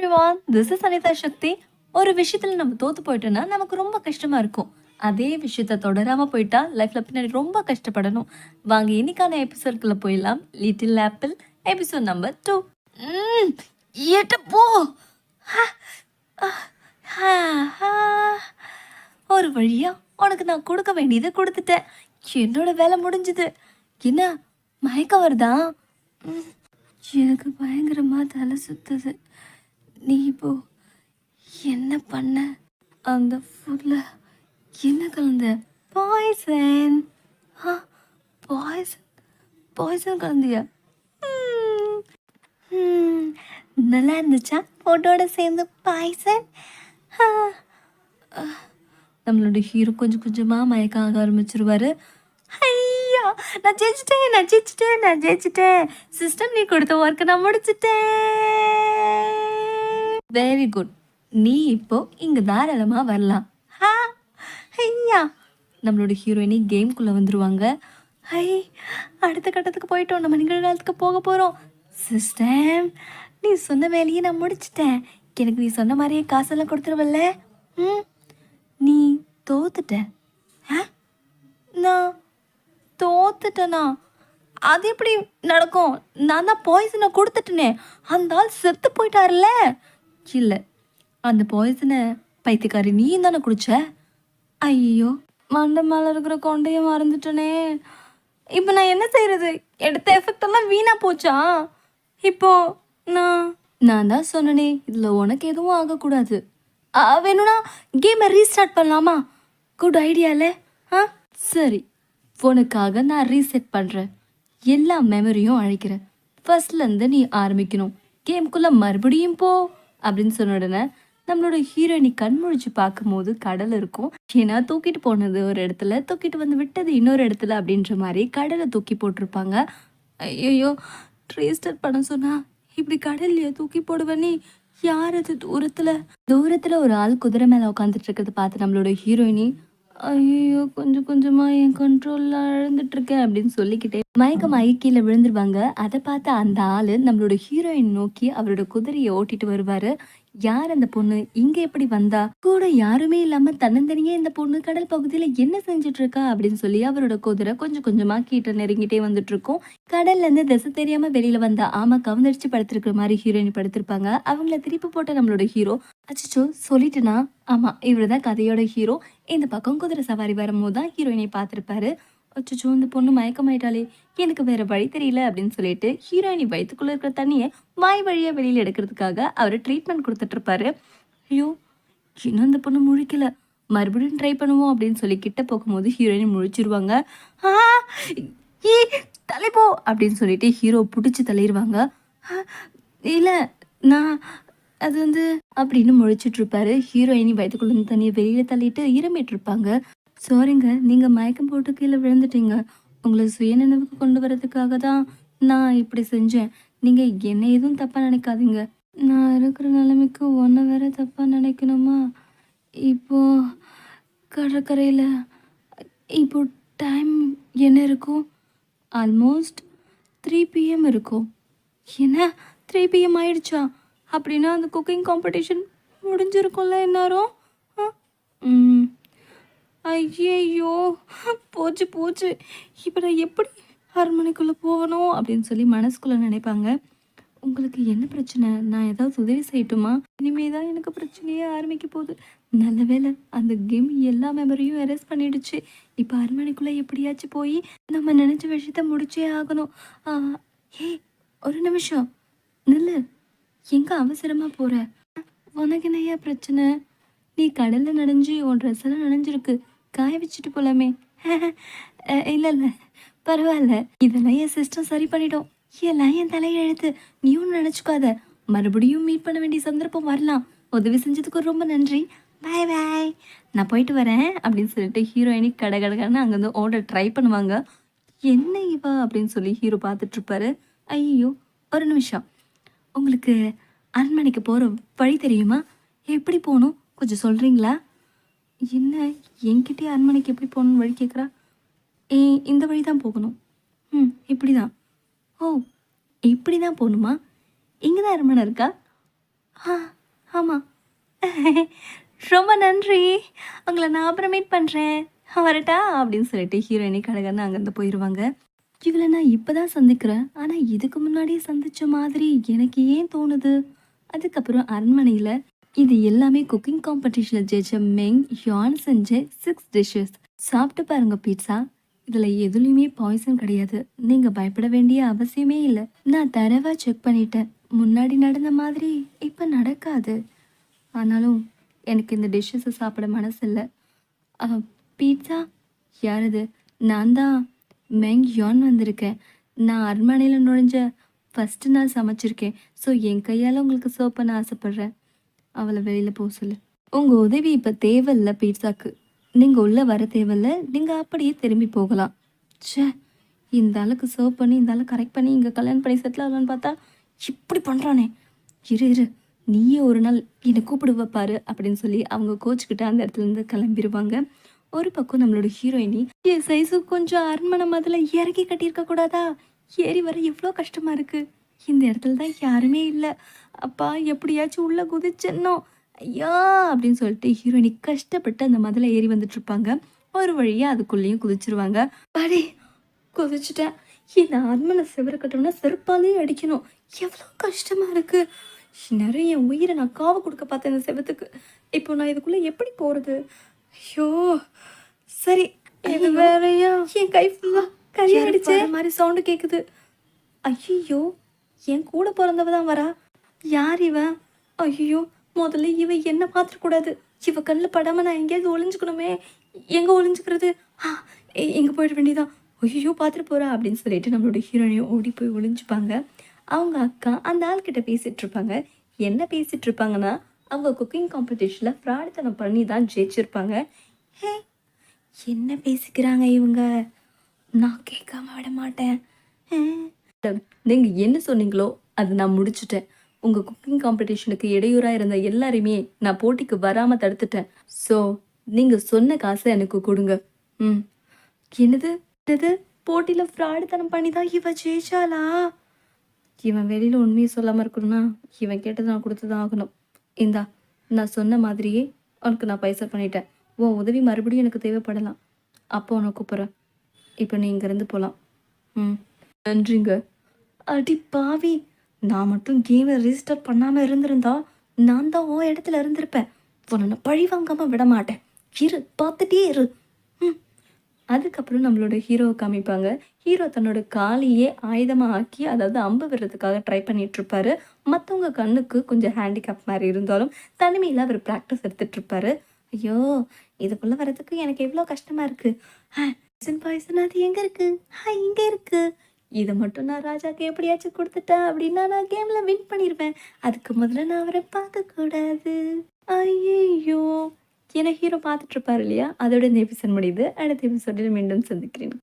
Everyone this is Anitha Sakthi ஒரு விஷயத்தில் நம்ம தோத்து போயிட்டோன்னா நமக்கு ரொம்ப கஷ்டமாக இருக்கும். அதே விஷயத்த தொடராமல் போயிட்டா லைஃப்ல பின்னாடி ரொம்ப கஷ்டப்படணும். வாங்க இன்னைக்கான எபிசோட்குள்ளே போயிடலாம். Little apple episode number two எட்ட போ. ஒரு வழியா உனக்கு நான் கொடுக்க வேண்டியதை கொடுத்துட்டேன். என்னோட வேலை முடிஞ்சுது. என்ன மயக்கம் வருதா? ம், எனக்கு பயங்கரமாக தலை சுத்துது. நீ இப்போ என்ன பண்ண? அந்த ஃபுட்டில் என்ன கலந்த? பாய்சன் பாய்சன் பாய்சன் கலந்தியா? நல்லா இருந்துச்சா? ஃபோட்டோட சேர்ந்து பாய்சன் நம்மளோட ஹீரோ கொஞ்சம் கொஞ்சமாக மயக்காக ஆக ஆரம்பிச்சிருவாரு. ஐயா நான் ஜெயிச்சிட்டேன் நான் ஜெயிச்சிட்டேன் நான் ஜெயிச்சிட்டேன். சிஸ்டம் நீ கொடுத்த ஒர்க்கை நான் முடிச்சிட்டேன். வெரி குட் நீ இப்போ இங்கே தாராளமாக வரலாம். ஹா ஐயா நம்மளோட ஹீரோயினி கேம்குள்ளே வந்துடுவாங்க ஹை அடுத்த கட்டத்துக்கு போயிட்டோம். நம்ம நிகழ்காலத்துக்கு போக போகிறோம் சிஸ்டம் நீ சொன்ன வேலையை நான் முடிச்சிட்டேன். எனக்கு நீ சொன்ன மாதிரியே காசெல்லாம் கொடுத்துருவல்ல? ம்? நீ தோத்துட்ட. நான் தோத்துட்டேனா? அது எப்படி நடக்கும்? நான் தான் பாய்சனை கொடுத்துட்டேனே. அந்த ஆள் செத்து போயிட்டார்ல இல்லை. அந்த பாய்சனை பைத்தியக்காரி நீ தானே குடிச்ச? ஐயோ மண்டை மேலே இருக்கிற கொண்டையை மறந்துட்டனே. இப்போ நான் என்ன செய்யறது எடுத்த எஃபெக்ட் எல்லாம் வீணா போச்சா? இப்போ நான் நான் தான் சொன்னனே இதில் உனக்கு எதுவும் ஆகக்கூடாது. ஆ, வேணும்னா கேமை ரீஸ்டார்ட் பண்ணலாமா? குட் ஐடியால ஆ? சரி உனக்காக நான் ரீசெட் பண்ணுறேன் எல்லா மெமரியும் அழைக்கிறேன். ஃபர்ஸ்ட்லேருந்து நீ ஆரம்பிக்கணும். கேம்குள்ளே மறுபடியும் போ. அப்படின்னு சொன்ன உடனே நம்மளோட ஹீரோயினி கண்முழிச்சு பார்க்கும்போது கடல் இருக்கும். ஏன்னா தூக்கிட்டு போனது ஒரு இடத்துல தூக்கிட்டு வந்து விட்டது இன்னொரு இடத்துல அப்படின்ற மாதிரி கடலை தூக்கி போட்டிருப்பாங்க. ஐயோ ரீஸ்டார்ட் பண்ண சொன்னா இப்படி கடல்லையே தூக்கி போடுவேன் யார் அது தூரத்தில்? தூரத்தில் ஒரு ஆள் குதிரை மேலே உட்காந்துட்டு இருக்கிறத பார்த்து நம்மளோட ஹீரோயினி ஐயோ கொஞ்சம் கொஞ்சமா என் கண்ட்ரோல்ல இழந்துட்டு இருக்கேன் அப்படின்னு சொல்லிக்கிட்டே மயக்கமாயி கீழே விழுந்துருவாங்க. அதை பார்த்து அந்த ஆளு நம்மளோட ஹீரோயின் நோக்கி அவரோட குதிரையை ஓட்டிட்டு வருவாரு. யார் அந்த பொண்ணு? இங்க எப்படி வந்தா? கூட யாருமே இல்லாம தன்னந்தனியே இந்த பொண்ணு கடல் பகுதியில என்ன செஞ்சுட்டு இருக்கா அப்படின்னு சொல்லி அவரோட குதிரை கொஞ்சம் கொஞ்சமா கீட்ட நெருங்கிட்டே வந்துட்டு இருக்கும் கடல்ல இருந்து திசை தெரியாம வெளியில வந்த ஆமா கவுந்தடிச்சு படுத்திருக்கிற மாதிரி ஹீரோயின் படுத்திருப்பாங்க. அவங்கள திருப்பி போட்ட நம்மளோட ஹீரோ அச்சோ சொல்லிட்டுனா? ஆமா இவருதான் கதையோட ஹீரோ இந்த பக்கம் குதிரை சவாரி வரும்போது தான் ஹீரோயினை பார்த்திருப்பாரு. அச்சோ இந்த பொண்ணு மயக்கமாயிட்டாலே எனக்கு வேற வழி தெரியல அப்படின்னு சொல்லிட்டு ஹீரோயினி வயிற்றுக்குள்ள இருக்கிற தண்ணியை வாய் வழியாக வெளியில் எடுக்கிறதுக்காக அவர் ட்ரீட்மெண்ட் கொடுத்துட்டு இருப்பாரு. ஐயோ இன்னும் இந்த பொண்ணு முழிக்கல. மறுபடியும் ட்ரை பண்ணுவோம் அப்படின்னு சொல்லி கிட்ட போகும்போது ஹீரோயின் முழிச்சிருவாங்க. ஆ ஏ தலைப்போ அப்படின்னு சொல்லிட்டு ஹீரோ பிடிச்சி தலையிடுவாங்க இல்லை நான் அது வந்து அப்படின்னு முழிச்சிட்டு இருப்பாரு. ஹீரோயினி வயதுக்குள்ள தண்ணியை வெளியில தள்ளிட்டு இருமிட்டு இருப்பாங்க. சாரிங்க நீங்க மயக்கம் போட்டு கீழே விழுந்துட்டீங்க. உங்களை சுயநினைவுக்கு கொண்டு வரதுக்காக தான் நான் இப்படி செஞ்சேன். நீங்க என்ன எதுவும் தப்பா நினைக்காதீங்க. நான் இருக்கிற நிலைமைக்கு ஒன்றை வேற தப்பா நினைக்கணுமா? இப்போ கடற்கரையில் இப்போ டைம் என்ன இருக்கும் ஆல்மோஸ்ட் த்ரீ பிஎம் இருக்கும் என்ன? த்ரீ பிஎம் ஆயிடுச்சா? அப்படின்னா அந்த குக்கிங் காம்படிஷன் முடிஞ்சிருக்கும்ல எல்லாரும்? ஆ? ம். ஐயையோ போச்சு போச்சு. இப்போ நான் எப்படி அரண்மனைக்குள்ளே போகணும் அப்படின்னு சொல்லி மனசுக்குள்ளே நினைப்பாங்க. உங்களுக்கு என்ன பிரச்சனை? நான் ஏதாவது உதவி செய்யட்டுமா? இனிமே தான் எனக்கு பிரச்சனையே ஆரம்பிக்க போகுது. நல்ல வேளை அந்த கேம் எல்லா மெமரியும் எரேஸ் பண்ணிடுச்சு. இப்போ அரண்மனைக்குள்ளே எப்படியாச்சும் போய் நம்ம நினச்ச விஷயத்த முடிச்சே ஆகணும். ஏய் ஒரு நிமிஷம். நில்லு. எங்கே அவசரமாக போகிற உனக்கு என்னையா பிரச்சனை? நீ கடலில் நனைஞ்சு உன் ட்ரெஸ்ஸெல்லாம் நனைஞ்சிருக்கு. காய வச்சுட்டு போலாமே. இல்லை இல்லை பரவாயில்ல இதெல்லாம் என் சிஸ்டம் சரி பண்ணிடும். எல்லாம் என் தலையெழுத்து நீயும் நினச்சிக்காத. மறுபடியும் மீட் பண்ண வேண்டிய சந்தர்ப்பம் வரலாம். உதவி செஞ்சதுக்கு ரொம்ப நன்றி. பாய் பாய் நான் போயிட்டு வரேன் அப்படின்னு சொல்லிட்டு ஹீரோயினி கடை கடகடன்னு அங்கேருந்து ஓட ட்ரை பண்ணுவாங்க. என்ன இவா அப்படின்னு சொல்லி ஹீரோ பார்த்துட்ருப்பாரு ஐயோ ஒரு நிமிஷம். உங்களுக்கு அரண்மனைக்கு போகிற வழி தெரியுமா? எப்படி போகணும்? கொஞ்சம் சொல்கிறீங்களா என்ன என்கிட்டயே அரண்மனைக்கு எப்படி போகணும்னு வழி கேட்குறா? ஏ இந்த வழி தான் போகணும். ம் இப்படி தான் ஓ இப்படி தான் போகணுமா? இங்கே தான் அரண்மனை இருக்கா? ஆ ரொம்ப நன்றி. உங்களை நான் அப்புறம் மீட் பண்ணுறேன் வரட்டா? அப்படின்னு சொல்லிட்டு ஹீரோயினி கடகன்னு அங்கேருந்து போயிடுவாங்க இவளை நான் இப்போ தான் சந்திக்கிறேன். ஆனால் இதுக்கு முன்னாடியே சந்தித்த மாதிரி எனக்கு ஏன் தோணுது? அதுக்கப்புறம் அரண்மனையில் இது எல்லாமே குக்கிங் காம்படிஷனில் ஜெயிச்ச மெங் யான் செஞ்ச சிக்ஸ் டிஷ்ஷஸ் சாப்பிட்டு பாருங்க பீட்சா இதில் எதுலேயுமே பாய்சன் கிடையாது. நீங்கள் பயப்பட வேண்டிய அவசியமே இல்லை. நான் தரவாக செக் பண்ணிட்டேன். முன்னாடி நடந்த மாதிரி இப்போ நடக்காது. ஆனாலும் எனக்கு இந்த டிஷ்ஷஸை சாப்பிட மனசு இல்லை. பீட்சா யாரது? நான் தான். மெங் யான் வந்திருக்கேன். நான் அரண்மனையில் நுழைஞ்ச ஃபஸ்ட்டு நாள் சமைச்சிருக்கேன். ஸோ என் கையால் உங்களுக்கு சர்வ் பண்ண ஆசைப்பட்றேன். அவளை வெளியில் போக சொல்லு. உங்கள் உதவி இப்போ தேவையில்ல பீட்சாக்கு. நீங்கள் உள்ளே வர தேவையில்ல நீங்கள் அப்படியே திரும்பி போகலாம். ச்சே இந்த ஆளுக்கு சர்வ் பண்ணி இந்த ஆளை கரெக்ட் பண்ணி இங்கே கல்யாணம் பண்ணி செட்டில் ஆகலான்னு பார்த்தா இப்படி பண்ணுறானே இரு இரு நீயே ஒரு நாள் என்னை கூப்பிடு வைப்பாரு அப்படின்னு சொல்லி அவங்க கோச்சுக்கிட்ட அந்த இடத்துல இருந்து கிளம்பிடுவாங்க ஒரு பக்கம் நம்மளோட ஹீரோயினி என் சைஸு கொஞ்சம் அரண்மனை மதில் இறக்கி கட்டியிருக்க கூடாதா? ஏறி வர எவ்வளோ கஷ்டமா இருக்குது இந்த இடத்துல தான் யாருமே இல்லை. அப்பா எப்படியாச்சும் உள்ள குதிச்சனோ ஐயா அப்படின்னு சொல்லிட்டு ஹீரோயினி கஷ்டப்பட்டு அந்த மதில் ஏறி வந்துட்டு இருப்பாங்க. ஒரு வழியாக அதுக்குள்ளேயும் குதிச்சிருவாங்க. பாடி குதிச்சுட்டேன். இந்த அரண்மனை செவரு கட்டணும்னா செருப்பாலே அடிக்கணும். எவ்வளோ கஷ்டமா இருக்கு. நிறைய உயிரை நான் காவு கொடுக்க பார்த்தேன் இந்த செவத்துக்கு. இப்போ நான் இதுக்குள்ள எப்படி போறது? ஐயோ சரி இது வேறையா? என் கை ஃபுல்லா கை அடிச்ச மாதிரி சவுண்டு கேக்குது. ஐயோ என் கூட பிறந்தவ தான் வரா. யார் இவன் ஐயோ முதல்ல இவ என்ன பார்த்துக்கூடாது இவ கண்ணில் படாம நான் எங்கேயாவது ஒளிஞ்சுக்கணுமே. எங்கே ஒளிஞ்சுக்கிறது? ஆ எங்கே போயிட வேண்டியதான் ஐயோ பார்த்துட்டு போகிறா அப்படின்னு சொல்லிட்டு நம்மளோட ஹீரோயினையும் ஓடி போய் ஒளிஞ்சுப்பாங்க. அவங்க அக்கா அந்த ஆள்கிட்ட பேசிகிட்டு இருப்பாங்க. என்ன பேசிகிட்டு இருப்பாங்கன்னா அவங்க குக்கிங் காம்படிஷனில் ஃப்ராடுத்தனம் பண்ணி தான் ஜெயிச்சிருப்பாங்க. ஹே என்ன பேசிக்கிறாங்க இவங்க? நான் கேட்காம விட மாட்டேன். மேடம் நீங்கள் என்ன சொன்னீங்களோ அது நான் முடிச்சுட்டேன். உங்கள் குக்கிங் காம்படிஷனுக்கு இடையூறாக இருந்த எல்லாரையுமே நான் போட்டிக்கு வராமல் தடுத்துட்டேன். ஸோ நீங்கள் சொன்ன காசை எனக்கு கொடுங்க. ம். என்னது? என்னது? போட்டியில் ஃப்ராடுத்தனம் பண்ணி தான் இவ ஜெயிச்சாலா இவன் வெளியில் உண்மையை சொல்லாமல் இருக்கணும்னா இவன் கேட்டது நான் கொடுத்து தான் ஆகணும். இந்தா நான் சொன்ன மாதிரியே உனக்கு நான் பைசா பண்ணிட்டேன். உன் உதவி மறுபடியும் எனக்கு தேவைப்படலாம். அப்போ உன்னை கூப்பிட்றேன். இப்போ நீ இங்கேருந்து போகலாம் ம். நன்றிங்க. அடி பாவி. நான் மட்டும் கேமை ரெஜிஸ்டர் பண்ணாமல் இருந்திருந்தா நான் தான் ஓ இடத்துல இருந்திருப்பேன். உன்னை பழி வாங்காமல் விட மாட்டேன். இரு பார்த்துட்டே இரு. ம். அதுக்கப்புறம் நம்மளோட ஹீரோவை காமிப்பாங்க. ஹீரோ தன்னோட காலையே ஆயுதமாக ஆக்கி அதாவது அம்பு விடுறதுக்காக ட்ரை பண்ணிகிட்ருப்பாரு மற்றவங்க கண்ணுக்கு கொஞ்சம் ஹேண்டிகேப் மாதிரி இருந்தாலும் தனிமையில் அவர் ப்ராக்டிஸ் எடுத்துகிட்ருப்பாரு ஐயோ இதுக்குள்ளே வர்றதுக்கு எனக்கு எவ்வளோ கஷ்டமாக இருக்குது பாய்சன் அது எங்கே இருக்குது ஆ இங்கே இருக்குது இதை மட்டும் நான் ராஜாக்கு எப்படியாச்சும் கொடுத்துட்டேன் அப்படின்னா நான் கேமில் வின் பண்ணிடுவேன் அதுக்கு முதல்ல நான் அவரை பார்க்கக்கூடாது ஐயோ என ஹீரோ பார்த்துட்டு இருப்பாரு இல்லையா? அதோட இந்த எபிசோட் முடியுது. அடுத்த எபிசோடில் மீண்டும் சந்திக்கிறேன்.